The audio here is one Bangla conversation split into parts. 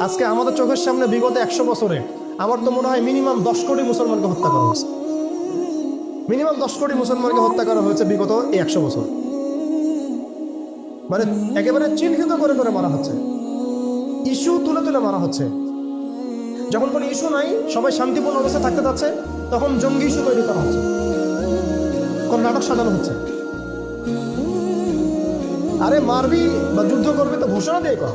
আজকে আমাদের চোখের সামনে বিগত একশো বছরে আমার তো মনে হয় মিনিমাম দশ কোটি মুসলমানকে হত্যা করা হয়েছে। মিনিমাম দশ কোটি মুসলমানকে হত্যা করা হয়েছে বিগত এই একশো বছর। মানে একেবারে চিহ্নিত করে করে মারা হচ্ছে। ইস্যু তুলে তুলে মারা হচ্ছে। যখন কোনো ইস্যু নাই, সবাই শান্তিপূর্ণ অবস্থায় থাকতে যাচ্ছে, তখন জঙ্গি ইস্যু তৈরি করা হচ্ছে। কোন নাটক সাজানো হচ্ছে। আরে মারবি বা যুদ্ধ করবি তো ঘোষণা দিয়ে কর।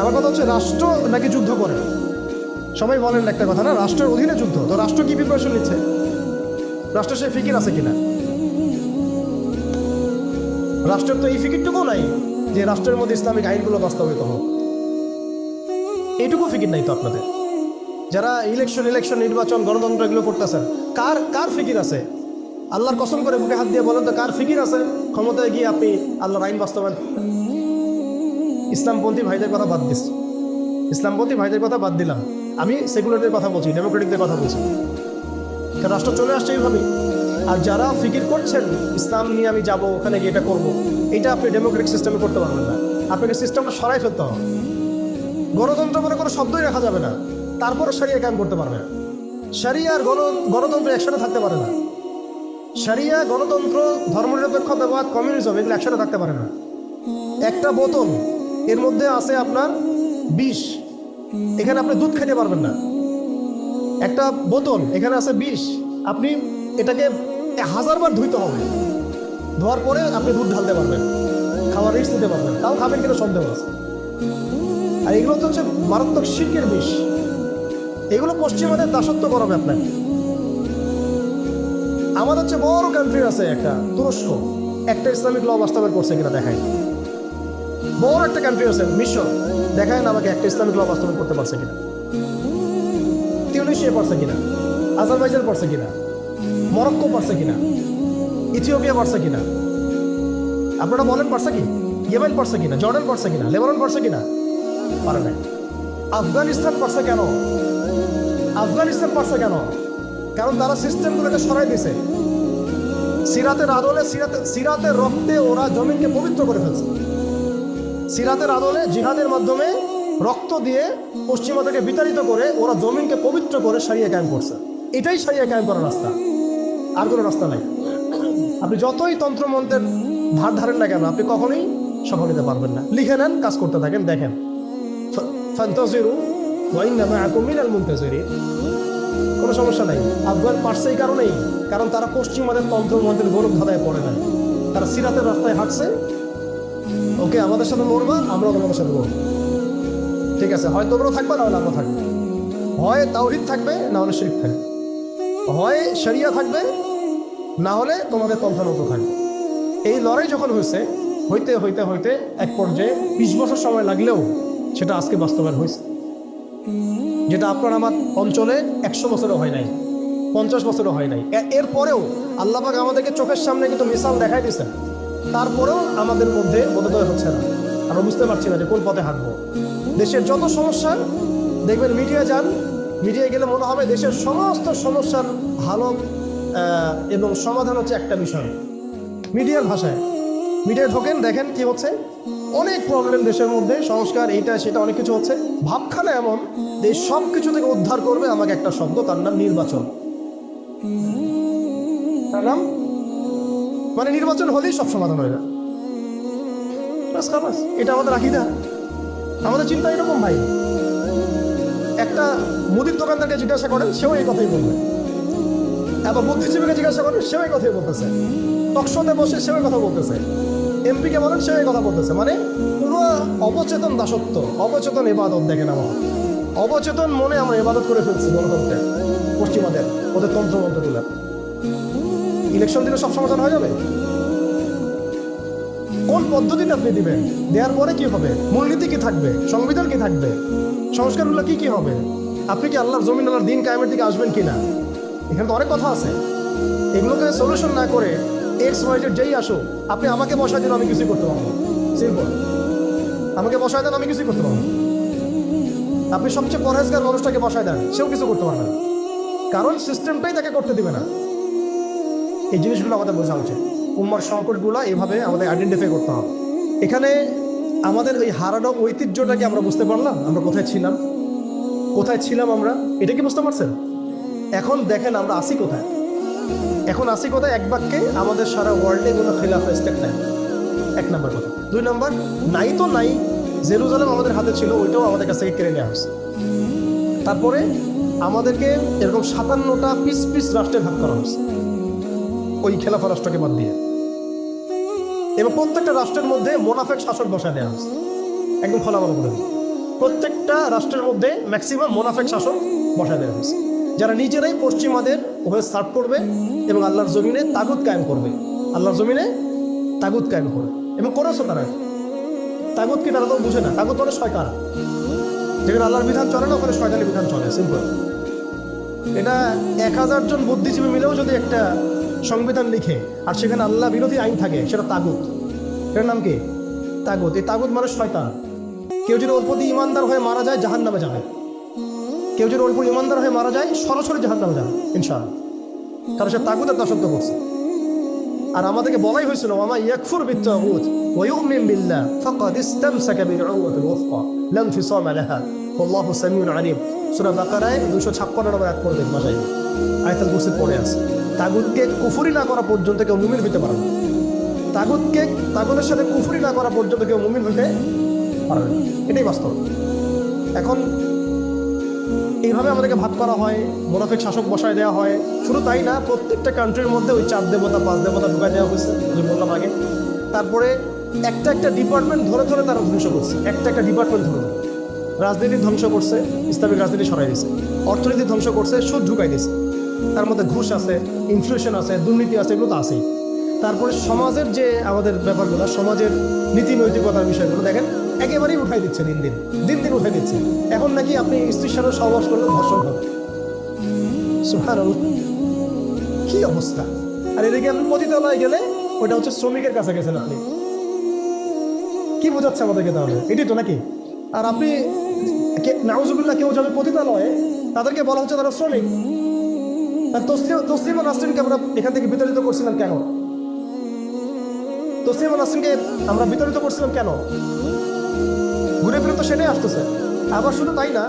আমার কথা হচ্ছে রাষ্ট্র নাকি যুদ্ধ করে? সবাই বলেন একটা কথা, না? রাষ্ট্রের অধীনে যুদ্ধ। তো রাষ্ট্র কি প্রিপারেশন নিচ্ছে? রাষ্ট্র সে ফিকির আছে কিনা? রাষ্ট্রের তো এই ফিকিরটুকু নাই যে রাষ্ট্রের মধ্যে ইসলামিক আইনগুলো বাস্তবায়িত হোক। এইটুকু ফিকির নাই তো আপনাদের? যারা ইলেকশন ইলেকশন নির্বাচন, গণতন্ত্র এগুলো করতেছেন, কার কার ফিকির আছে? আল্লাহর কসম করে বুকে হাত দিয়ে বলেন তো, কার ফিকির আছে? ক্ষমতায় গিয়ে আপনি আল্লাহর আইন বাস্তবায়ন ইসলামপন্থী ভাইদের কথা বাদ দিস। ইসলামপন্থী ভাইদের কথা বাদ দিলাম। আমি সেকুলারদের কথা বলছি, ডেমোক্রেটিকদের কথা বলছি। রাষ্ট্র চলে আসছে এইভাবেই। আর যারা ফিকির করছেন, ইসলাম নিয়ে আমি যাব, ওখানে গিয়ে এটা করব, এটা আপনি ডেমোক্রেটিক সিস্টেমে করতে পারবেন না। আপনাকে সিস্টেমটা সরাই ফেলতে হবে। গণতন্ত্র বলে কোনো শব্দই রাখা যাবে না। তারপরে সারিয়া কায়েম করতে পারবে সারিয়া আর গণ গণতন্ত্র একসাথে থাকতে পারে না। সারিয়া গণতন্ত্র, ধর্মনিরপেক্ষ ব্যবহার, কমিউনিজম, এগুলো একসাথে থাকতে পারে না। একটা বোতল এর মধ্যে আছে আপনার বিষ। এখানে আপনি দুধ খেতে পারবেন না। একটা বোতল, এখানে আছে বিষ। আপনি এটাকে হাজারবার ধুইতে হবে। ধোয়ার পরে আপনি দুধ ঢালতে পারবেন। খাওয়ার রিস্ক দিতে পারবেন। তাও খাবেন কিনা সন্দেহ আছে। আর এগুলো তো হচ্ছে মারাত্মক শিল্পের বিষ। এগুলো পশ্চিমাদের দাসত্ব করাবে আপনাকে আমাদের হচ্ছে বড় কান্ট্রি আছে একটা, তুরস্ক। একটা ইসলামিক ল বাস্তবায়ন করছে কিনা দেখায়। বড় একটা কান্ট্রি আছে, মিশর। দেখায় আমাকে একটা ইসলামিক ল বাস্তবায়ন করতে পারছে কিনা? তিউনিশিয়া পারছে কিনা? আজারবাইজান পারছে কিনা? মরক্কো পারছে কিনা? ইথিওপিয়া পারছে কিনা? আপনারা বলেন পারছে কি? ইয়েমেন পারছে কিনা? জর্ডান পারছে কিনা? লেবানন পারছে কিনা? পারে নাই। আফগানিস্তান পারছে কেন? আফগানিস্তান পারছে কেন? কারণ তারা সিস্টেমগুলোকে সরাই দিয়েছে। সিরাতের আদলে সিরাতে সিরাতের রক্তে ওরা জমিনকে পবিত্র করে ফেলছে। সিরাতের আদলে জিহাদের মাধ্যমে রক্ত দিয়ে পশ্চিমাদেরকে বিতাড়িত করে ওরা জমিনকে পবিত্র করে সারিয়ে কায়েম করছে। এটাই সারিয়ে কায়েম করার রাস্তা। আর কোনো রাস্তা নাই। আপনি যতই তন্ত্রমন্ত্রের ধার ধারেন না কেন, আপনি কখনোই সফল হতে পারবেন না। লিখে নেন, কাজ করতে থাকেন, দেখেন। কোনো সমস্যা নাই। আফগান পারছে এই কারণেই, কারণ তারা পশ্চিমাদের তন্ত্রমন্ত্রের গৌরব ধাঁধায় পড়ে নাই। তারা সিরাতের রাস্তায় হাঁটছে ওকে, আমাদের সাথে মরবা আমরাও তোমাদের সাথে মরবো ঠিক আছে, হয় তোমরাও থাকবে, না হলে আমরা থাকব। হয় তাওহিদ থাকবে, না হলে শিরিক থাকবে। হয় শরিয়া থাকবে, না হলে তোমাদের তন্ত্রমন্ত্র থাকবে। এই লড়াই যখন হয়েছে, হইতে হইতে হইতে এক পর্যায়ে বিশ বছর সময় লাগলেও সেটা আজকে বাস্তবায়ন হয়েছে। যেটা আপনার আমার অঞ্চলে একশো বছরও হয় নাই, পঞ্চাশ বছরও হয় নাই। এরপরেও আল্লাপাক আমাদেরকে চোখের সামনে কিন্তু মিসাল দেখাই দিয়েছেন। তারপরেও আমাদের মধ্যে বোধোদয় হচ্ছে না। আমরা বুঝতে পারছি না যে কোন পথে হাঁটবো। দেশের যত সমস্যা, দেখবেন মিডিয়া যান মিডিয়ায় গেলে মনে হবে দেশের সমস্ত সমস্যার ভালো এবং সমাধান হচ্ছে একটা বিষয়। মিডিয়ার ভাষায়। মিডিয়ায় ঢোকেন, দেখেন কি হচ্ছে। অনেক প্রবলেম দেশের মধ্যে, সংস্কার, এইটা, সেটা, অনেক কিছু হচ্ছে। ভাবখানা এমন যে সব কিছু থেকে উদ্ধার করবে আমাকে একটা শব্দ, তার নাম নির্বাচন। তার নাম মানে নির্বাচন হলেই সব সমাধান হয়ে যায় এটা আমাদের আকিদা। আমাদের চিন্তা এরকম ভাই। একটা মুদির দোকানদারকে জিজ্ঞাসা করেন, সেও এই কথাই বলবে। এবার বুদ্ধিজীবীকে জিজ্ঞাসা করেন, সেও এই কথাই বলতেছে। টকশোতে বসে সেও এই কথা বলতেছে। এমপিকে বলেন, সেও এই কথা বলতেছে। মানে পুরো অবচেতন দাসত্ব, অবচেতন ইবাদত দেখেন আমার। অবচেতন মনে আমরা ইবাদত করে ফেলছি গণতন্ত্রে পশ্চিমাদের, ওদের তন্ত্রমন্ত্রগুলো। ইলেকশন দিলে সব সমাধান হয়ে যাবে? কোন পদ্ধতিতে আপনি দিবেন? দেওয়ার পরে কি হবে? মূলনীতি কি থাকবে? সংবিধান কি থাকবে? সংস্কারগুলো কি কি হবে? আপনি কি আল্লাহর জমিন, আল্লাহর দিন কায়েমের দিকে আসবেন কিনা? এখানে তো অনেক কথা আছে। এগুলোকে সলিউশন না করে এক্স ওয়াই জেড যেই আসো আপনি আমাকে বসায় দিন, আমি কিছুই করতে পারব সিম্পল আমাকে বসায় দেন, আমি কিছুই করতে পারব আপনি সবচেয়ে পরহেজগার মানুষটাকে বসায় দেন, সেও কিছু করতে পারবে না। কারণ সিস্টেমটাই তাকে করতে দিবে না। এই জিনিসগুলো আমাদের বোঝা উচিত। উম্মার সংকটগুলো এভাবে আমাদের আইডেন্টিফাই করতে হবে। এখানে আমাদের ওই হারানো ঐতিহ্যটাকে আমরা বুঝতে পারলাম, আমরা কোথায় ছিলাম কোথায় ছিলাম আমরা, এটা কি বুঝতে পারছেন? এখন দেখেন আমরা আসি কোথায়। এখন আসি কোথায় এক বাক্যে আমাদের সারা ওয়ার্ল্ডে কোনো খেলাফ স্টেট নাই। এক নম্বর কথা। দুই নম্বর, নাই তো নাই, জেরুজালেম আমাদের হাতে ছিল, ওইটাও আমাদের কাছ থেকে কেড়ে নেওয়া হয়েছে। তারপরে আমাদেরকে এরকম সাতান্নটা পিস পিস রাষ্ট্রে ভাগ করা হয়েছে। ওই খেলাফা রাষ্ট্রকে বাদ দিয়ে। এবং প্রত্যেকটা রাষ্ট্রের মধ্যে মোনাফেক শাসক বসায় দেওয়া হয়েছে। একদম খোলামেলা করে প্রত্যেকটা রাষ্ট্রের মধ্যে ম্যাক্সিমাম মোনাফেক শাসক বসায় দেওয়া হয়েছে। যারা নিজেরাই পশ্চিমাদের ওভাবে সার্ভ করবে এবং আল্লাহর জমিনে তাগুত কায়েম করবে। আল্লাহর জমিনে তাগুত কায়েম করবে। এবং করেছে তারা তাগুত কি তারা তো বুঝে না। তাগুত মানে শয়তান। যেখানে আল্লাহর বিধান চলে না, ওখানে শয়তানের বিধান চলে। সিম্পল এটা এক হাজার জন বুদ্ধিজীবী মিলেও যদি একটা সংবিধান লিখে, আর সেখানে আল্লাহ বিরোধী আইন থাকে, সেটা তাগুত। এটার নাম কি? তাগুত। এই তাগুত মানুষ শয়তান। কেউ যদি ওর প্রতি ইমানদার হয়ে মারা যায় জাহান নামে যাবে। কেউ যদি প্রতি ইমানদার হয়ে মারা যায়, সরাসরি জাহান নামে যাবে, ইনশাআল্লাহ। কারণ সে তাগুতের দাসত্ব করছে। আর আমাদেরকে বলাই হয়েছিল আমা ইয়াকফুর বিত্তাগুত ইউমিন বিল্লাহ, ফাকাদ ইসতামসাকা বিল-উরওয়াতিল ওয়াসকা লা ইনফিসামা লাহা। ওয়াল্লাহু সামিউন আলিম। সূরা বাকারায় 256 নম্বর আয়াত পড়বেন আয়াতুল কুরসি পড়ে আছে। তাগুতকে কুফরি না করা পর্যন্ত কেউ মুমিন হতে পারে না। তাগুতকে, তাগুতের সাথে কুফুরি না করা পর্যন্ত কেউ মুমিন হতে পারবে না। এটাই বাস্তব। এখন এইভাবে আমাদেরকে ভাগ করা হয়, মোনাফিক শাসক বসায় দেওয়া হয়। শুধু তাই না, প্রত্যেকটা কান্ট্রির মধ্যে ওই চার দেবতা, পাঁচ দেবতা ঢুকায় দেওয়া হয়েছে, যে বললাম আগে তারপরে একটা একটা ডিপার্টমেন্ট ধরে ধরে তারা ধ্বংস করছে। একটা একটা ডিপার্টমেন্ট ধরে ধরে। রাজনীতি ধ্বংস করছে, ইসলামিক রাজনীতি সরাই দিয়েছে। অর্থনীতি ধ্বংস করছে, সুদ ঢুকাই দিয়েছে। তার মধ্যে ঘুষ আছে ইনফ্লেশন আছে, দুর্নীতি আছে, এগুলো তো আছেই। তারপরে সমাজের যে আমাদের ব্যাপারগুলো, সমাজের নীতি নৈতিকতার বিষয়গুলো, দেখেন, একেবারেই উঠাই দিচ্ছে দিন দিন দিন দিন উঠাই দিচ্ছে। এখন নাকি আপনি স্ত্রীর সাথে সহবাস করলে ধর্ষণ হবে। কি অবস্থা? আর এদিকে আপনি পতিতালয়ে গেলে ওটা হচ্ছে শ্রমিকের কাছে গেছেন আপনি। কি বোঝাচ্ছে আমাদেরকে তাহলে? এটাই তো নাকি? আর আপনি নাউজুবিল্লাহ কেউ যাবে পতিতালয়ে তাদেরকে বলা হচ্ছে তারা শ্রমিক তসলিম আমরা এখান থেকে বিতাড়িত করছিলাম কেন? তসলিমা আমরা বিতাড়িত করছিলাম কেন? ঘুরে ফিরে তো সেটাই আসতেছে। আবার শুধু তাই না,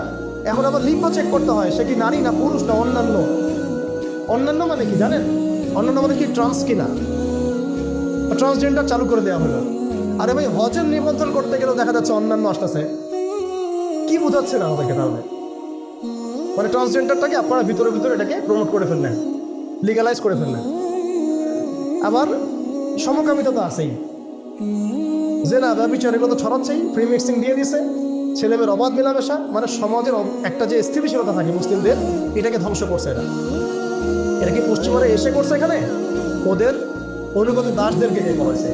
এখন আবার লিঙ্গ চেক করতে হয়, সে কি নারী না পুরুষ না অন্যান্য? অন্যান্য মানে কি, জানেন? অন্যান্য মানে কি ট্রান্স কিনা? ট্রান্সজেন্ডার চালু করে দেওয়া হলো। আরে ভাই, হজের নিবন্ধন করতে গেলেও দেখা যাচ্ছে অন্যান্য আসতেছে। কি বোঝাচ্ছে না আমাদেরকে তাহলে? মানে ট্রান্সজেন্ডারটাকে আপনারা ভিতরে ভিতরে এটাকে প্রমোট করে ফেললেন। লিগালাইজ করে ফেললেন। আবার সমকামিতা তো আছেই। যে না ব্যবচার এগুলো তো ছড়াচ্ছেই ফ্রি মিক্সিং দিয়ে দিছে, ছেলেমেয়ের অবাধ মেলামেশা মানে সমাজের একটা যে স্থিতিশীলতা থাকে মুসলিমদের, এটাকে ধ্বংস করছে এরা। এটা কি পশ্চিমারা এসে করছে এখানে? ওদের অনুগত দাসদেরকে নিয়ে করেছে?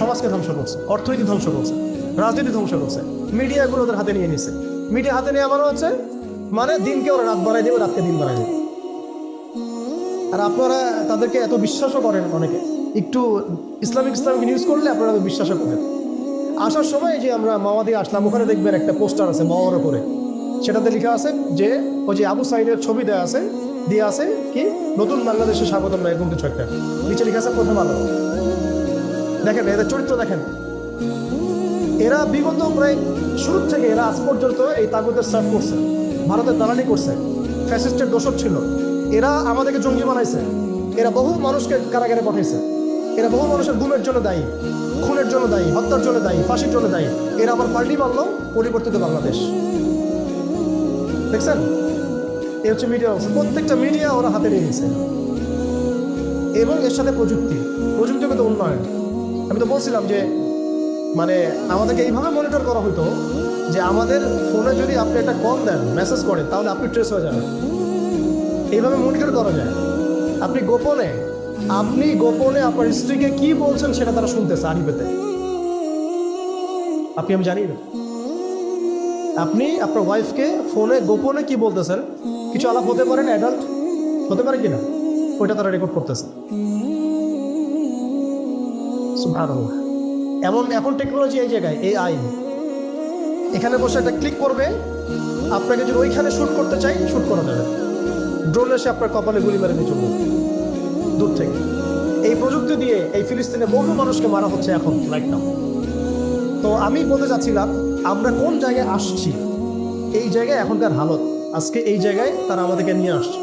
সমাজকে ধ্বংস করছে, অর্থনীতি ধ্বংস করছে, রাজনীতি ধ্বংস করছে মিডিয়াগুলো ওদের হাতে নিয়ে নিছে। মিডিয়া হাতে নিয়ে আমার হচ্ছে। মানে দিনকে ওরা রাত বাড়াই দেবে, রাতকে দিন বাড়াই দেবে। আর আপনারা তাদেরকে এত বিশ্বাসও করেন অনেকে। একটু ইসলামিক ইসলামিক নিউজ করলে আপনারা বিশ্বাসও করেন। আসার সময় যে আমরা মাওয়াদি আসলাম, ওখানে দেখবেন একটা পোস্টার আছে মাওয়ার করে সেটাতে লেখা আছে যে, ওই যে আবু সাইদের ছবি দেওয়া আছে, দিয়ে আছে কি? নতুন বাংলাদেশে স্বাগতম নয় এরকম কিছু একটা নিচে লেখা আছে প্রথম আলো। দেখেন, এদের চরিত্র দেখেন। এরা বিগত প্রায় শুরু থেকে এরা আজ পর্যন্ত এই তাগুদের সার্ভ করছে। ভারতের দালালি করছে। ফ্যাসিস্টের দোষর ছিল। এরা আমাদেরকে জঙ্গি বানাইছে। এরা বহু মানুষকে কারাগারে পাঠাইছে। এরা বহু মানুষের গুমের জন্য দায়ী, খুনের জন্য দায়ী, হত্যার জন্য দায়ী, ফাঁসির জন্য দায়ী। এরা আবার পাল্টি মারলো পরিবর্তিত বাংলাদেশ। দেখছেন? এ হচ্ছে মিডিয়া অবস্থা। প্রত্যেকটা মিডিয়া ওরা হাতে নিয়ে নিয়েছে। এবং এর সাথে প্রযুক্তি। প্রযুক্তিগত উন্নয়ন। আমি তো বলছিলাম যে মানে আমাদেরকে এইভাবে মনিটর করা হতো যে আমাদের ফোনে যদি আপনি একটা কল দেন মেসেজ করেন তাহলে আপনি ট্রেস হয়ে যাবেন। এইভাবে মনিটর করা যায়। আপনি গোপনে আপনি গোপনে আপনার স্ত্রীকে কি বলছেন সেটা তারা শুনতেছে আরিফেতে আপনি আমি জানি না। আপনি আপনার ওয়াইফকে ফোনে গোপনে কি বলতেছেন? কিছু আলাপ হতে পারেন অ্যাডাল্ট হতে পারে কিনা? ওইটা তারা রেকর্ড করতেছে। সুবহানাল্লাহ। এমন এখন টেকনোলজি এই জায়গায় এই আইন এখানে বসে একটা ক্লিক করবে, আপনাকে যদি ওইখানে শ্যুট করতে চাই শ্যুট করা যাবে ড্রোন এসে আপনার কপালে গুলি মেরে চলবে দূর থেকে। এই প্রযুক্তি দিয়ে এই ফিলিস্তিনে বহু মানুষকে মারা হচ্ছে এখন রাইট নাও তো আমি বলতে চাচ্ছিলাম, আমরা কোন জায়গায় আসছি? এই জায়গায় এখনকার হালত। আজকে এই জায়গায় তারা আমাদেরকে নিয়ে আসছে।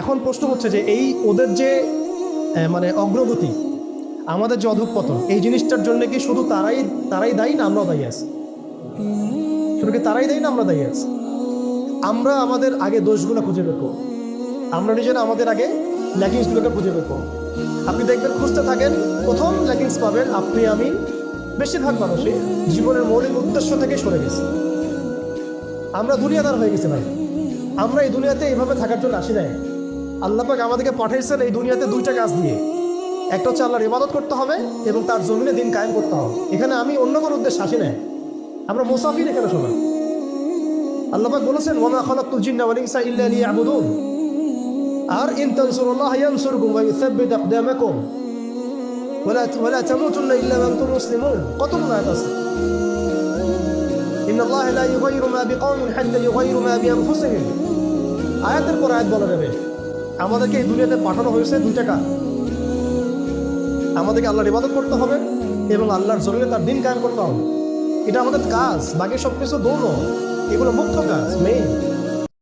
এখন প্রশ্ন হচ্ছে যে এই ওদের যে মানে অগ্রগতি আমাদের যে অধঃপতন এই জিনিসটার জন্য কি শুধু তারাই তারাই দায়ী না আমরাও দায়ী আছি? শুধু কি তারাই দায়ী না আমরা দায়ী আছি? আমরা আমাদের আগে দোষগুলো খুঁজে বের করব। আমরা নিজেরা আমাদের আগে ল্যাকিংসগুলোকে খুঁজে বের করব। আপনি দেখবেন খুঁজতে থাকেন, প্রথম ল্যাকিংস পাবেন আপনি, আমি, বেশিরভাগ মানুষই জীবনের মৌলিক উদ্দেশ্য থেকে সরে গেছি। আমরা দুনিয়াদার হয়ে গেছি ভাই। আমরা এই দুনিয়াতে এইভাবে থাকার জন্য আসি নাই। আল্লাহ পাক আমাদেরকে পাঠাইছেন এই দুনিয়াতে দুইটা কাজ দিয়ে। একটা হচ্ছে আল্লাহর ইবাদত করতে হবে এবং তার জমিনে দিন কায়েম করতে হবে। এখানে আমি অন্য কোনো উদ্দেশ্যে আসি নাই। আমরা মুসাফির এখানে সবাই আল্লাহ পাক বলেছেন ওমা খালাকতুল জিন্না ওয়াল ইনসা ইল্লা লিয়াবুদুন। আর, ইন তানসুরুল্লাহ ইয়ানসুরকুম ওয়া ইউসাব্বিত আকদামাকুম। তামুতুন্না ইল্লা ওয়া আনতুম মুসলিমুন। কত আয়াত আছে। ইন আল্লাহ লা ইউগাইরু মা বিকওমিন হাত্তা ইউগাইরু মা বিআনফুসিহিম। আয়াতের পর আয়াত বলা যাবে। আমাদেরকে এই দুনিয়াতে পাঠানো হয়েছে দুইটা কাজ আমাদেরকে আল্লাহর ইবাদত করতে হবে এবং আল্লাহর জরুরি তার দিন কায়েম করতে হবে। এটা আমাদের কাজ, বাকি সব কিছু দৌড়। এগুলো মুখ্য কাজ মেইন